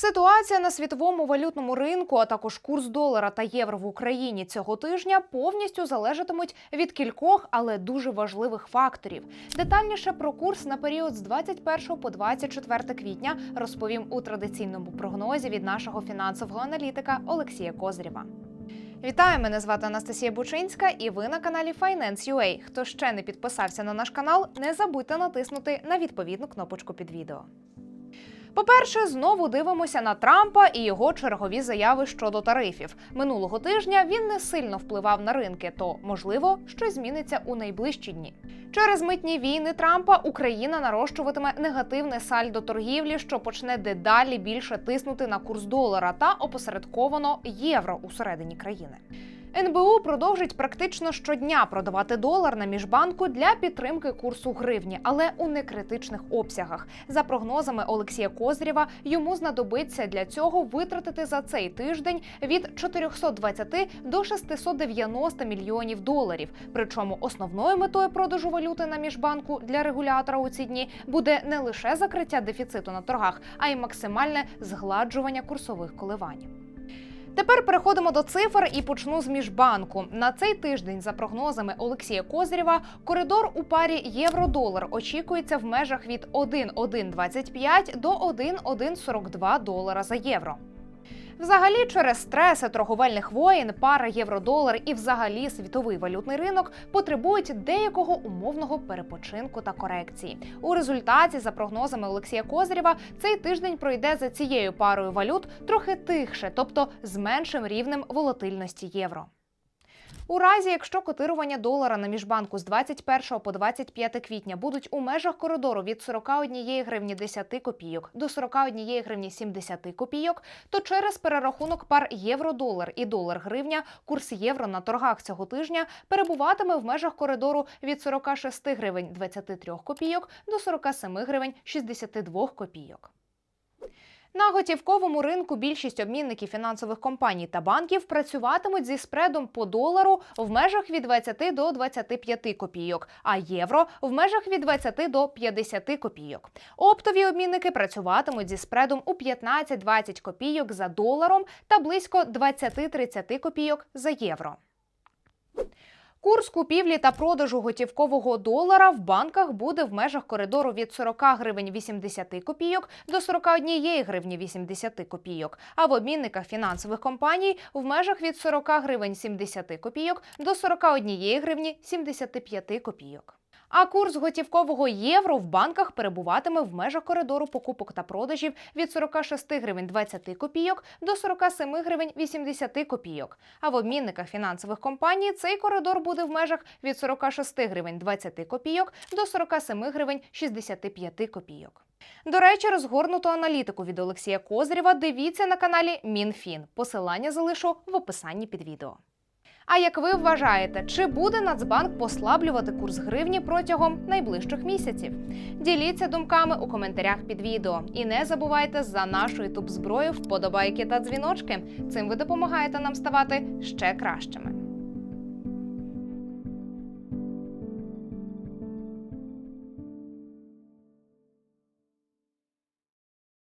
Ситуація на світовому валютному ринку, а також курс долара та євро в Україні цього тижня повністю залежатимуть від кількох, але дуже важливих факторів. Детальніше про курс на період з 21 по 24 квітня розповім у традиційному прогнозі від нашого фінансового аналітика Олексія Козирєва. Вітаю, мене звати Анастасія Бучинська, і ви на каналі Finance.ua. Хто ще не підписався на наш канал, не забудьте натиснути на відповідну кнопочку під відео. По-перше, знову дивимося на Трампа і його чергові заяви щодо тарифів. Минулого тижня він не сильно впливав на ринки, то можливо щось зміниться у найближчі дні. Через митні війни Трампа Україна нарощуватиме негативне сальдо торгівлі, що почне дедалі більше тиснути на курс долара та опосередковано євро у середині країни. НБУ продовжить практично щодня продавати долар на міжбанку для підтримки курсу гривні, але у некритичних обсягах. За прогнозами Олексія Козрєва, йому знадобиться для цього витратити за цей тиждень від 420 до 690 мільйонів доларів. Причому основною метою продажу валюти на міжбанку для регулятора у ці дні буде не лише закриття дефіциту на торгах, а й максимальне згладжування курсових коливань. Тепер переходимо до цифр і почну з міжбанку. На цей тиждень, за прогнозами Олексія Козирєва, коридор у парі євро-долар очікується в межах від 1,125 до 1,142 долара за євро. Взагалі, через стреси торговельних воєн, пара євро-долар і взагалі світовий валютний ринок потребують деякого умовного перепочинку та корекції. У результаті, за прогнозами Олексія Козирєва, цей тиждень пройде за цією парою валют трохи тихше, тобто з меншим рівнем волатильності євро. У разі, якщо котирування долара на міжбанку з 21 по 25 квітня будуть у межах коридору від 41 гривні 10 копійок до 41 гривні 70 копійок, то через перерахунок пар євро-долар і долар-гривня курс євро на торгах цього тижня перебуватиме в межах коридору від 46 гривень 23 копійок до 47 гривень 62 копійок. На готівковому ринку більшість обмінників фінансових компаній та банків працюватимуть зі спредом по долару в межах від 20 до 25 копійок, а євро в межах від 20 до 50 копійок. Оптові обмінники працюватимуть зі спредом у 15-20 копійок за доларом та близько 20-30 копійок за євро. Курс купівлі та продажу готівкового долара в банках буде в межах коридору від 40 гривень 80 копійок до 41 гривні 80 копійок, а в обмінниках фінансових компаній в межах від 40 гривень 70 копійок до 41 гривні 75 копійок. А курс готівкового євро в банках перебуватиме в межах коридору покупок та продажів від 46 гривень 20 копійок до 47 гривень 80 копійок. А в обмінниках фінансових компаній цей коридор буде в межах від 46 гривень 20 копійок до 47 гривень 65 копійок. До речі, розгорнуту аналітику від Олексія Козирєва дивіться на каналі Мінфін. Посилання залишу в описанні під відео. А як ви вважаєте, чи буде Нацбанк послаблювати курс гривні протягом найближчих місяців? Діліться думками у коментарях під відео. І не забувайте за нашу ютуб зброю вподобайки та дзвіночки. Цим ви допомагаєте нам ставати ще кращими.